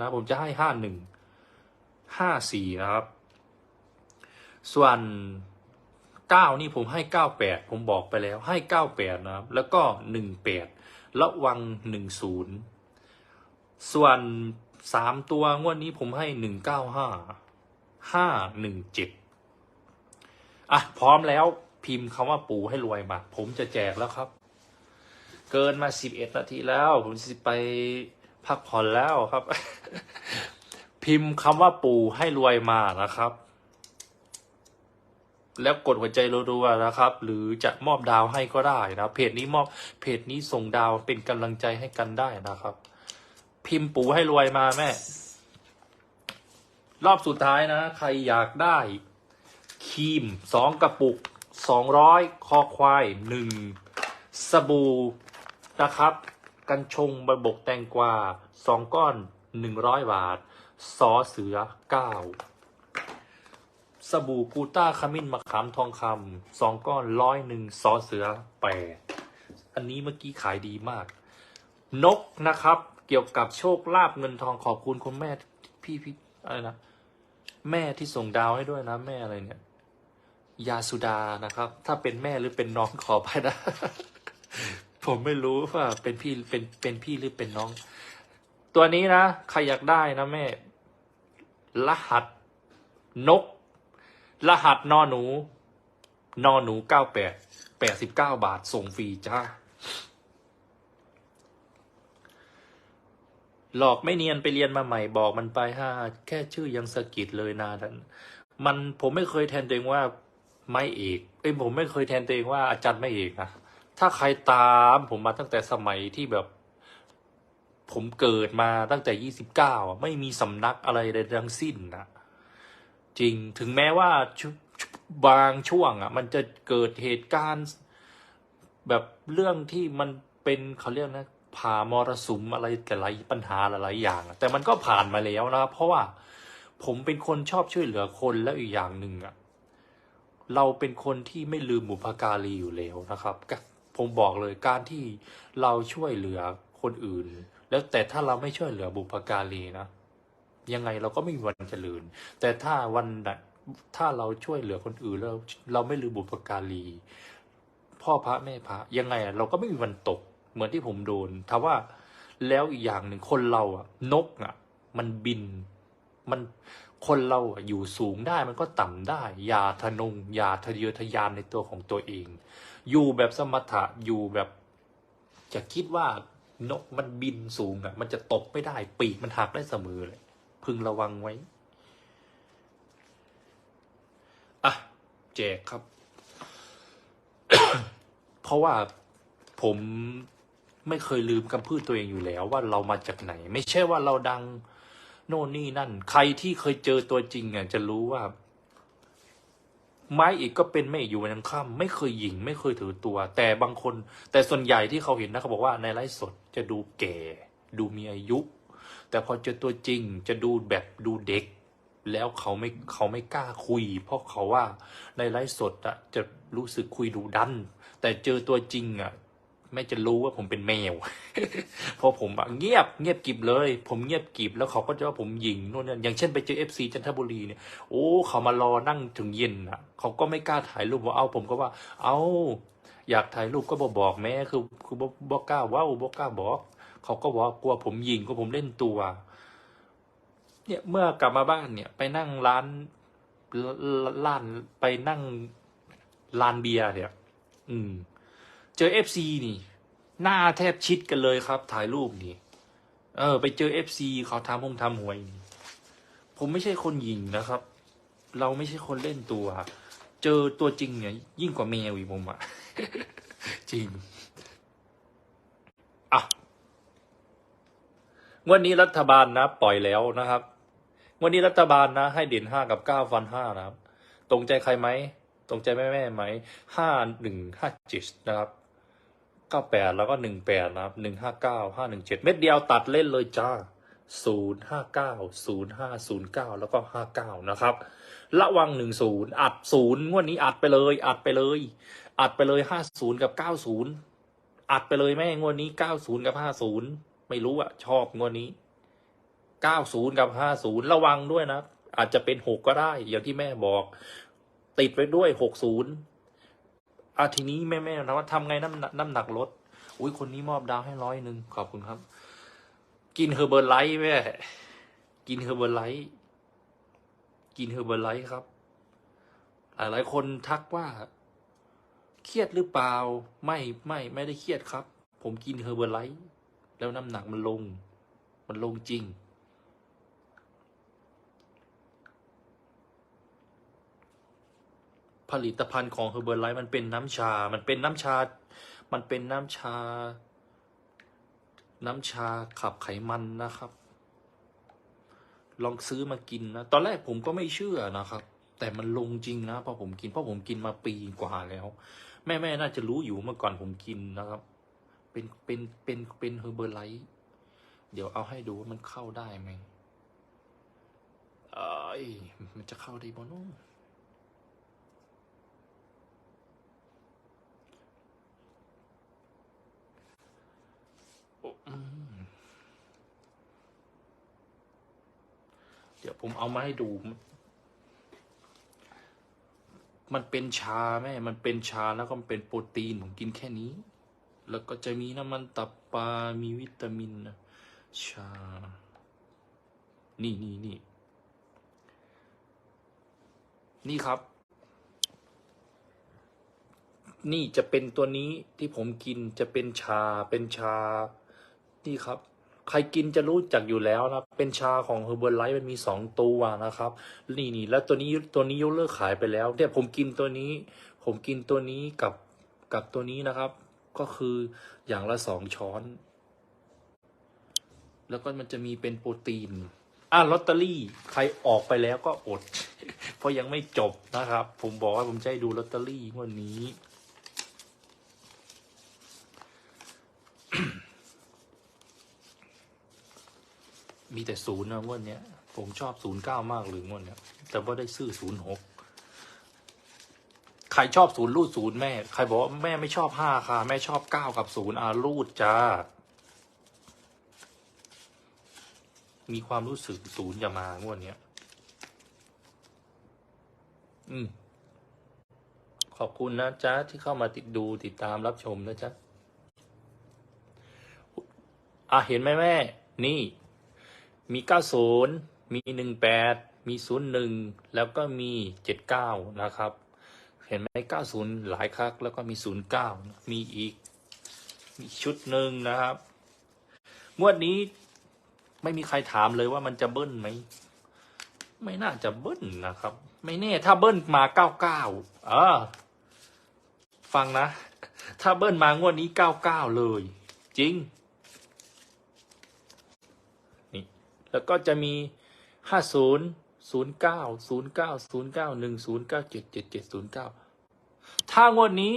นะผมจะให้ห้าหนึ่งห้าสี่นะครับ ส่วนเก้านี่ผมให้เก้าแปดผมบอกไปแล้วให้เก้าแปดนะครับ แล้วก็หนึ่งแปดระวังหนึ่งศูนย์ส่วนสามตัวงวดนี้ผมให้หนึ่งเก้าห้าห้าหนึ่งเจ็ดอะพร้อมแล้วพิมพ์คำว่าปูให้รวยมา ผมจะแจกแล้วครับ เกินมาสิบเอ็ดนาทีแล้ว ผมจะไป พักผ่อนแล้วครับ พิมพ์คำว่าปู่ให้รวยมานะครับ แล้วกดหัวใจรัวๆนะครับ หรือจะมอบดาวให้ก็ได้นะเพจนี้มอบเพจนี้ส่งดาวเป็นกำลังใจให้กันได้นะครับ พิมพ์ปู่ให้รวยมาแม่ รอบสุดท้ายนะ ใครอยากได้ครีมสองกระปุกสองร้อยคอควายหนึ่งสบู่นะครับ กันชงบะบกแตงกวาสองก้อนหนึ่งร้อยบาท ซอเสือเก้าสบู่กูต้าขมิ้นมะขามทองคำสองก้อนร้อยหนึ่งซอเสือแปดอันนี้เมื่อกี้ขายดีมาก นกนะครับ เกี่ยวกับโชคลาภเงินทองขอบคุณคุณแม่พี่พี่อะไรนะแม่ที่ส่งดาวให้ด้วยนะแม่อะไรเนี่ย ยาสุดานะครับ ถ้าเป็นแม่หรือเป็นน้องขอไปนะ ผมไม่รู้ว่าเป็นพี่เป็นเป็นพี่หรือเป็นน้อง ตัวนี้นะใครอยากได้นะแม่ รหัสนก รหัสนอหนู นอหนูเก้าแปดแปดสิบเก้าบาทส่งฟรีจ้าหลอกไม่เนียนไปเรียนมาใหม่บอกมันไปฮะแค่ชื่อยังสะกิดเลยนาดันมันผมไม่เคยแทนตัวเองว่าไม่เอกเอ้ยผมไม่เคยแทนตัวเองว่าอาจารย์ไม่เอกนะ ถ้าใครตามผมมาตั้งแต่สมัยที่แบบ ผมเกิดมาตั้งแต่ยี่สิบเก้าไม่มีสำนักอะไรใดทั้งสิ้นนะจริงถึงแม้ว่าบางช่วงอะ มันจะเกิดเหตุการณ์ แบบเรื่องที่มันเป็นเขาเรียกนะผ่ามรสุมอะไรแต่หลายปัญหาหลายอย่าง แต่มันก็ผ่านมาแล้วนะครับเพราะว่าผมเป็นคนชอบช่วยเหลือคนแล้วอีกอย่างหนึ่งอะเราเป็นคนที่ไม่ลืมบุพการีอยู่แล้วนะครับก็ ผมบอกเลยการที่เราช่วยเหลือคนอื่น แล้วแต่ถ้าเราไม่ช่วยเหลือบุพการีนะยังไงเราก็ไม่มีวันเจริญ แต่ถ้าวันไหนถ้าเราช่วยเหลือคนอื่นแล้วเราไม่ลืมบุพการีพ่อพระแม่พระยังไงอะเราก็ไม่มีวันตก เหมือนที่ผมโดนถ้าว่าแล้วอีกอย่างหนึ่งคนเราอะนกอะมันบินมัน คนเราอยู่สูงได้มันก็ต่ำได้ อย่าทะนง อย่าทะเยอทะยานในตัวของตัวเอง อยู่แบบสมถะอยู่แบบจะคิดว่านกมันบินสูงอะ มันจะตกไม่ได้ ปีกมันหักได้เสมอเลย พึงระวังไว้ อะ แจกครับ เพราะว่าผมไม่เคยลืมคำพูดตัวเองอยู่แล้วว่าเรามาจากไหน ไม่ใช่ว่าเราดัง โน่นนี่นั่น ใครที่เคยเจอตัวจริงอะจะรู้ว่า ไม้อีกก็เป็นแม่อยู่วันยังค่ำไม่เคยหยิง ไม่เคยถือตัว แต่บางคน แต่ส่วนใหญ่ที่เขาเห็นนะเขาบอกว่าในไลฟ์สดจะดูแก่ ดูมีอายุ แต่พอเจอตัวจริง จะดูแบบดูเด็ก แล้วเขาไม่เขาไม่กล้าคุย เพราะเขาว่าในไลฟ์สดอะจะรู้สึกคุยดูดัน แต่เจอตัวจริงอะ ไม่จะรู้ว่าผมเป็นแมวเพราะผมเงียบเงียบกิบเลย ผมเงียบกิบแล้วเขาก็จะว่าผมหยิงโน่นนั่อย่างเช่นไปเจอเอฟซีจันทบุรีเนี่ยโอ้เขามารอนั่งถึงเย็นอะ เขาก็ไม่กล้าถ่ายรูปว่าเอาผมก็ว่า เอาอยากถ่ายรูปก็บอกบอกแม่คือคือบอกบอกกล้าว่าบอกกล้าบอกเขาก็บอกกลัวผมหยิงกลัวผมเล่นตัว เนี่ยเมื่อกลับมาบ้านเนี่ย ไปนั่งร้านร้านไปนั่งร้านเบียร์เนี่ย อืม เจอเอฟซีนี่ หน้าแทบชิดกันเลยครับ ถ่ายรูปนี่ เออ ไปเจอเอฟซีเขาทำหงทำหวยนี่ผมไม่ใช่คนหยิงนะครับ เราไม่ใช่คนเล่นตัว เจอตัวจริงเนี่ย ยิ่งกว่าแมวอีกผมอะจริงอะวันนี้รัฐบาลนะ ปล่อยแล้วนะครับ วันนี้รัฐบาลนะ ให้เด่นห้ากับเก้าฟันห้านะครับ ตรงใจใครไหม ตรงใจแม่แม่ไหมห้าหนึ่งห้าเจ็ดนะครับ เก้าแปดแล้วก็หนึ่งแปดนะครับหนึ่งห้าเก้าห้าหนึ่งเจ็ดเม็ดเดียวตัดเล่นเลยจ้าศูนย์ห้าเก้าศูนย์ห้าศูนย์เก้าแล้วก็ห้าเก้านะครับ ระวังหนึ่งศูนย์อัดศูนย์งวดนี้อัดไปเลย อัดไปเลย อัดไปเลยห้าศูนย์กับเก้าศูนย์อัดไปเลยแม่งวดนี้เก้าศูนย์กับห้าศูนย์ไม่รู้อะชอบงวดนี้เก้าศูนย์กับห้าศูนย์ระวังด้วยนะ อาจจะเป็นหกก็ได้ อย่างที่แม่บอก ติดไว้ด้วยหกศูนย์ อาทีนี้แม่แม่นะว่าทำไงน้ำน้ำหนักลดอุ้ยคนนี้มอบดาวให้ร้อยหนึ่งขอบคุณครับ กินเฮอร์เบอร์ไลท์แม่กินเฮอร์เบอร์ไลท์กินเฮอร์เบอร์ไลท์ครับ หลายหลายคนทักว่าเครียดหรือเปล่า ไม่ไม่ไม่ได้เครียดครับ ผมกินเฮอร์เบอร์ไลท์แล้วน้ำหนักมันลง มันลงจริง ผลิตภัณฑ์ของเฮอร์เบอร์ไลท์มันเป็นน้ำชา มันเป็นน้ำชา มันเป็นน้ำชา น้ำชาขับไขมันนะครับ ลองซื้อมากินนะ ตอนแรกผมก็ไม่เชื่อนะครับ แต่มันลงจริงนะพอผมกิน เพราะผมกินมาปีกว่าแล้ว แม่แม่น่าจะรู้อยู่เมื่อก่อนผมกินนะครับ เป็น เป็น เป็น เป็นเฮอร์เบอร์ไลท์ เดี๋ยวเอาให้ดูว่ามันเข้าได้ไหมเอ้ยมันจะเข้าได้บ่เน้อง เอามาให้ดู มันเป็นชาแม่ มันเป็นชาแล้วก็มันเป็นโปรตีนผมกินแค่นี้ แล้วก็จะมีน้ำมันตับปลา มีวิตามินนะชา นี่นี่นี่นี่ครับ นี่จะเป็นตัวนี้ที่ผมกินจะเป็นชาเป็นชา นี่ครับ ใครกินจะรู้จักอยู่แล้วนะ เป็นชาของเฮอร์เบอร์ไลท์มันมีสองตัวนะครับ นี่นี่แล้วตัวนี้ตัวนี้ยกเลิกขายไปแล้วเนี่ยผมกินตัวนี้ ผมกินตัวนี้กับกับตัวนี้นะครับ ก็คืออย่างละสองช้อน แล้วก็มันจะมีเป็นโปรตีนอะลอตเตอรี่ใครออกไปแล้วก็อด เพราะยังไม่จบนะครับ ผมบอกว่าผมจะให้ดูลอตเตอรี่วันนี้ มีแต่ศูนย์นะงวดเนี้ยผมชอบศูนย์เก้ามากเลยงวดเนี้ยแต่ว่าได้ซื้อศูนย์หกใครชอบศูนย์รูดศูนย์แม่ ใครบอกว่าแม่ไม่ชอบห้าค่ะ แม่ชอบเก้ากับศูนย์อารูดจ้า มีความรู้สึกศูนย์จะมางวดเนี้ย อืม ขอบคุณนะจ๊ะที่เข้ามาติดดูติดตามรับชมนะจ๊ะอะเห็นไหมแม่ นี่ มีเก้าศูนย์มีหนึ่งแปดมีศูนย์หนึ่งแล้วก็มีเจ็ดเก้านะครับ เห็นไหมเก้าศูนย์หลายครั้งแล้วก็มีศูนย์เก้ามีอีกมีชุดหนึ่งนะครับ งวดนี้ไม่มีใครถามเลยว่ามันจะเบิ้ลไหม ไม่น่าจะเบิ้ลนะครับ ไม่แน่ ถ้าเบิ้ลมาเก้าเก้าเออฟังนะ ถ้าเบิ้ลมางวดนี้เก้าเก้าเลย จริง นี่ แล้วก็จะมีห้าศูนย์ศูนย์เก้าศูนย์เก้าศูนย์เก้าหนึ่งศูนย์เก้าเจ็ดเจ็ดเจ็ดศูนย์เก้าถ้างวดนี้